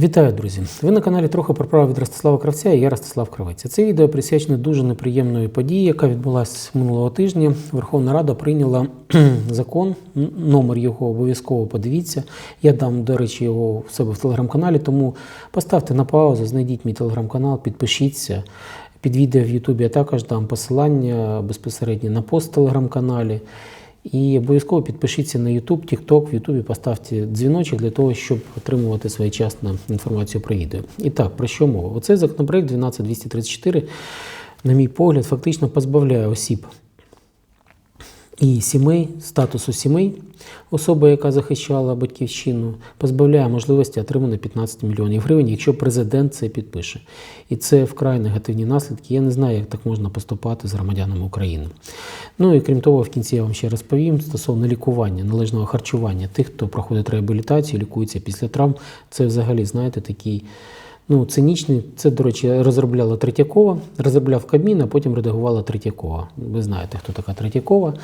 Вітаю, друзі! Ви на каналі трохи про право від Ростислава Кравця і я Ростислав Кравець. Це відео присвячене дуже неприємної події, яка відбулася минулого тижня. Верховна Рада прийняла закон, номер його обов'язково подивіться. Я дам, до речі, його в себе в телеграм-каналі, тому поставте на паузу, знайдіть мій телеграм-канал, підпишіться. Під відео в Ютубі я також дам посилання безпосередньо на пост в телеграм-каналі. І обов'язково підпишіться на YouTube, TikTok, в YouTube поставте дзвіночок для того, щоб отримувати своєчасно інформацію про відео. І так, про що мова? Оцей законопроект 12234, на мій погляд, фактично позбавляє осіб і сімей, статусу сімей, особи, яка захищала батьківщину, позбавляє можливості отримати 15 мільйонів гривень, якщо президент це підпише. І це вкрай негативні наслідки. Я не знаю, як так можна поступати з громадянами України. Ну і крім того, в кінці я вам ще розповім стосовно лікування, належного харчування тих, хто проходить реабілітацію, лікується після травм. Це взагалі, знаєте, такий. Ну, цинічний, це, до речі, розробляла Третьякова, розробляв Кабмін, а потім редагувала Третьякова. Ви знаєте, хто така Третьякова.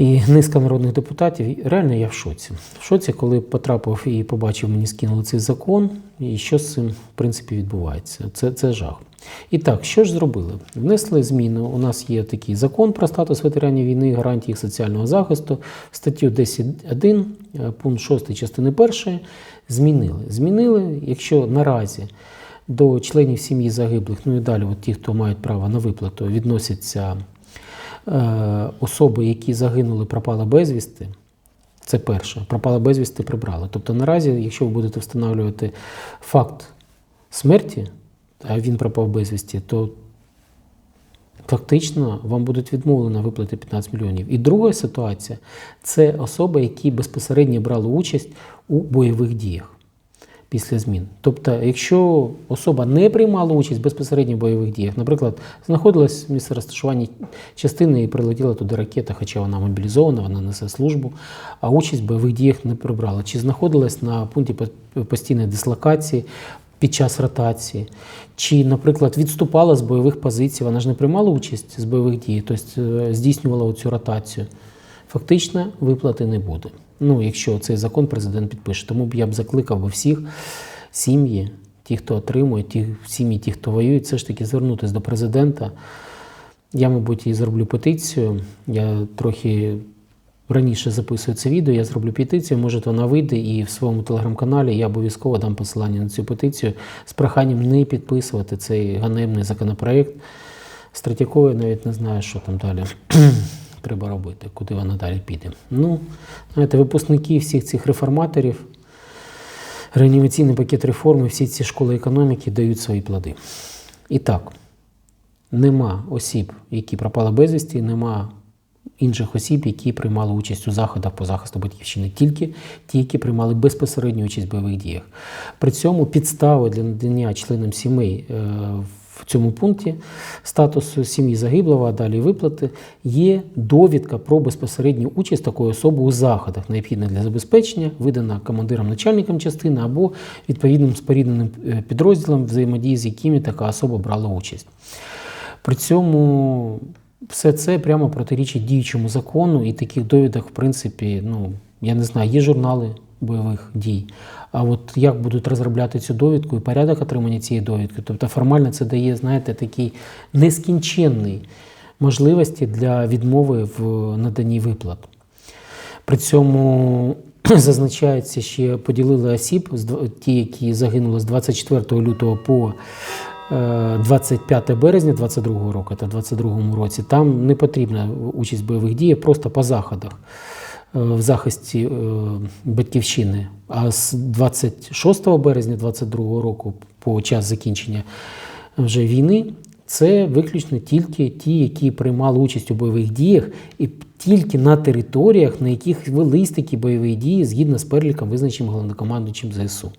І низка народних депутатів. Реально я в шоці. В шоці, коли потрапив і побачив, мені скинули цей закон, і що з цим, в принципі, відбувається. Це, це жах. І так, що ж зробили? Внесли зміни. У нас є такий закон про статус ветеранів війни, гарантії їх соціального захисту. Статтю 10.1, е, пункт 6 частини 1 змінили. Змінили, якщо наразі до членів сім'ї загиблих, ну і далі, от ті, хто мають право на виплату, відносяться особи, які загинули, пропали безвісти. Це перше. Пропали безвісти прибрали. Тобто наразі, якщо ви будете встановлювати факт смерті, а він пропав безвісті, то фактично вам будуть відмовлено виплати 15 мільйонів. І друга ситуація це особи, які безпосередньо брали участь у бойових діях після змін. Тобто, якщо особа не приймала участь безпосередньо в бойових діях, наприклад, знаходилась в місці розташування частини і прилетіла туди ракета, хоча вона мобілізована, вона несе службу, а участь в бойових діях не прибрала, чи знаходилась на пункті постійної дислокації. Під час ротації, чи, наприклад, відступала з бойових позицій, вона ж не приймала участь з бойових дій, тобто е, здійснювала цю ротацію. Фактично виплати не буде. Ну, якщо цей закон президент підпише. Тому б я б закликав би всіх сім'ї, ті, хто отримує, ті сім'ї, ті, хто воюють, все ж таки звернутися до президента. Я, мабуть, і зроблю петицію. Я трохи раніше записую це відео, я зроблю петицію, може вона вийде, і в своєму телеграм-каналі я обов'язково дам посилання на цю петицію з проханням не підписувати цей ганебний законопроект. З Третьяковою навіть не знаю, що там далі треба робити, куди вона далі піде. Ну, знаєте, випускники всіх цих реформаторів, реанімаційний пакет реформи, всі ці школи економіки дають свої плоди. І так, нема осіб, які пропали безвісті, нема інших осіб, які приймали участь у заходах по захисту батьківщини, тільки ті, які приймали безпосередню участь в бойових діях. При цьому підстави для надання членам сімей е, в цьому пункті статусу сім'ї загиблого, а далі виплати, є довідка про безпосередню участь такої особи у заходах, необхідних для забезпечення, видана командиром начальником частини або відповідним спорідненим е, підрозділом, взаємодії з якими така особа брала участь. При цьому все це прямо протирічить діючому закону, і таких довідок, в принципі, ну я не знаю, є журнали бойових дій. А от як будуть розробляти цю довідку і порядок отримання цієї довідки, тобто формально це дає, знаєте, такий нескінченний можливості для відмови в наданні виплат. При цьому зазначається, ще поділили осіб, ті, які загинули з 24 лютого по е, 25 березня 22 року та 22 році. Там не потрібна участь бойових діях, просто по заходах е, в захисті е, батьківщини. А з 26 березня 22 року по час закінчення вже війни це виключно тільки ті, які приймали участь у бойових діях, і тільки на територіях, на яких велись такі бойові дії згідно з переліком, визначеним головнокомандуючим ЗСУ.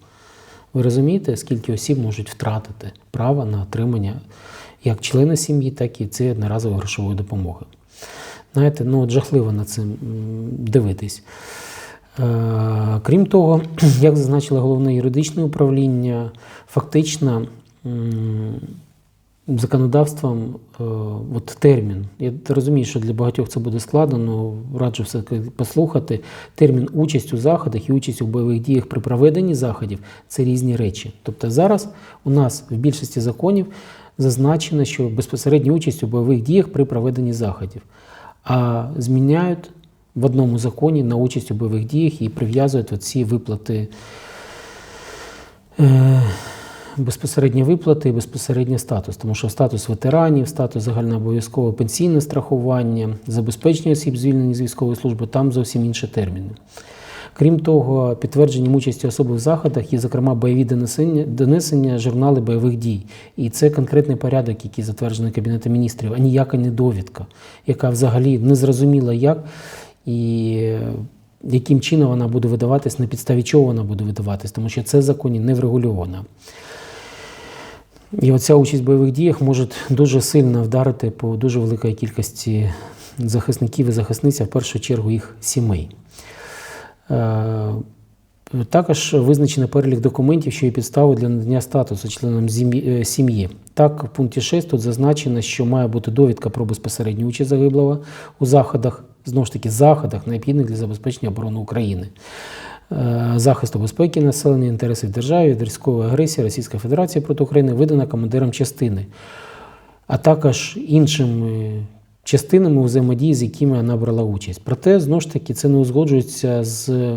Ви розумієте, скільки осіб можуть втратити право на отримання як члена сім'ї, так і цієї одноразової грошової допомоги. Знаєте, ну от жахливо на це дивитись. Е, Крім того, як зазначило головне юридичне управління, фактично законодавством е, от термін. Я розумію, що для багатьох це буде складно, раджу все послухати. Термін участь у заходах і участь у бойових діях при проведенні заходів це різні речі. Тобто зараз у нас в більшості законів зазначено, що безпосередня участь у бойових діях при проведенні заходів, а зміняють в одному законі на участь у бойових діях і прив'язують ці виплати. Е, безпосередні виплати і безпосередній статус, тому що статус ветеранів, статус загальнообов'язкового пенсійне страхування, забезпечення осіб, звільнені з військової служби, там зовсім інші терміни. Крім того, підтвердженням участі особи в заходах є, зокрема, бойові донесення, донесення журнали бойових дій. І це конкретний порядок, який затверджений Кабінетом міністрів, а ніяка не довідка, яка взагалі не зрозуміла як і яким чином вона буде видаватись, на підставі чого вона буде видаватись, тому що це в законі не врегульовано. І оця участь в бойових діях може дуже сильно вдарити по дуже великій кількості захисників і захисниць, а в першу чергу їх сімей. Е, Також визначено перелік документів, що є підставою для надання статусу членам е, сім'ї. Так, в пункті 6 тут зазначено, що має бути довідка про безпосередню участь загиблого у заходах, знову ж таки, заходах, необхідних для забезпечення оборони України, Е, захисту безпеки населення, інтересів держави військової агресії Російської Федерації проти України, видана командиром частини, а також іншими частинами взаємодії, з якими вона брала участь. Проте, знову ж таки, це не узгоджується з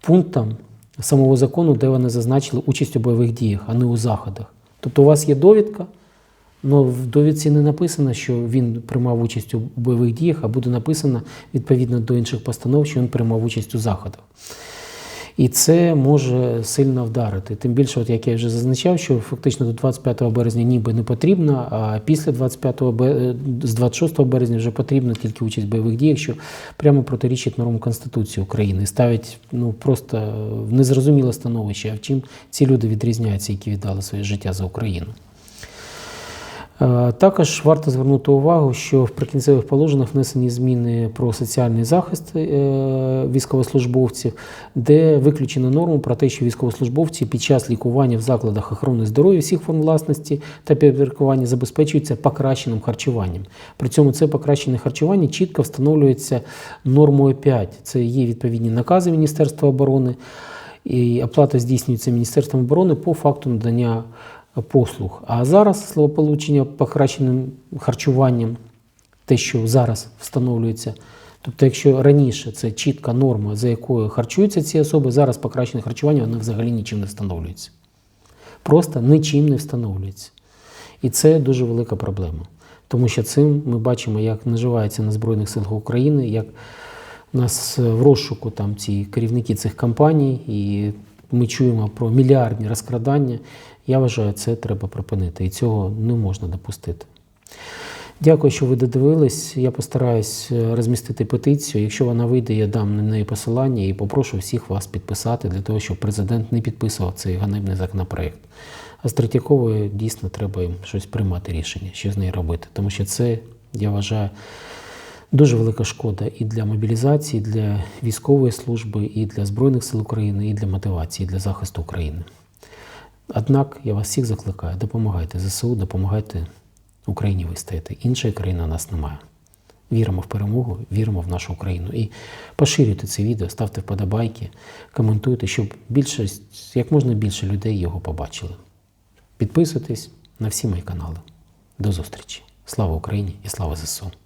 пунктом самого закону, де вони зазначили участь у бойових діях, а не у заходах. Тобто у вас є довідка, але в довідці не написано, що він приймав участь у бойових діях, а буде написано відповідно до інших постанов, що він приймав участь у заходах. І це може сильно вдарити. Тим більше, от як я вже зазначав, що фактично до 25 березня ніби не потрібно, а після 25 бе- з 26 березня вже потрібна тільки участь в бойових діях, що прямо протирічить нормам Конституції України ставить ну, просто в незрозуміле становище, а в чим ці люди відрізняються, які віддали своє життя за Україну. Е, Також варто звернути увагу, що в прикінцевих положеннях внесені зміни про соціальний захист е, військовослужбовців, де виключено норму про те, що військовослужбовці під час лікування в закладах охорони здоров'я всіх форм власності та підпорядкування забезпечуються покращеним харчуванням. При цьому це покращене харчування чітко встановлюється нормою 5. Це є відповідні накази Міністерства оборони, і оплата здійснюється Міністерством оборони по факту надання послуг. А зараз словополучення покращеним харчуванням, те, що зараз встановлюється. Тобто, якщо раніше це чітка норма, за якою харчуються ці особи, зараз покращене харчування воно взагалі нічим не встановлюється. Просто нічим не встановлюється. І це дуже велика проблема. Тому що цим ми бачимо, як наживається на Збройних силах України, як нас в розшуку там ці керівники цих компаній, і ми чуємо про мільярдні розкрадання. Я вважаю, це треба припинити, і цього не можна допустити. Дякую, що ви додивились. Я постараюсь е, розмістити петицію. Якщо вона вийде, я дам на неї посилання і попрошу всіх вас підписати для того, щоб президент не підписував цей ганебний законопроект. А з Третьяковою дійсно треба їм щось приймати рішення, що з нею робити. Тому що це, я вважаю, дуже велика шкода і для мобілізації, і для військової служби, і для Збройних сил України, і для мотивації, і для захисту України. Однак я вас всіх закликаю, допомагайте ЗСУ, допомагайте Україні вистояти. Іншої країни нас немає. Віримо в перемогу, віримо в нашу Україну. І поширюйте це відео, ставте вподобайки, коментуйте, щоб більшість, як можна більше людей його побачили. Підписуйтесь на всі мої канали. До зустрічі. Слава Україні і слава ЗСУ!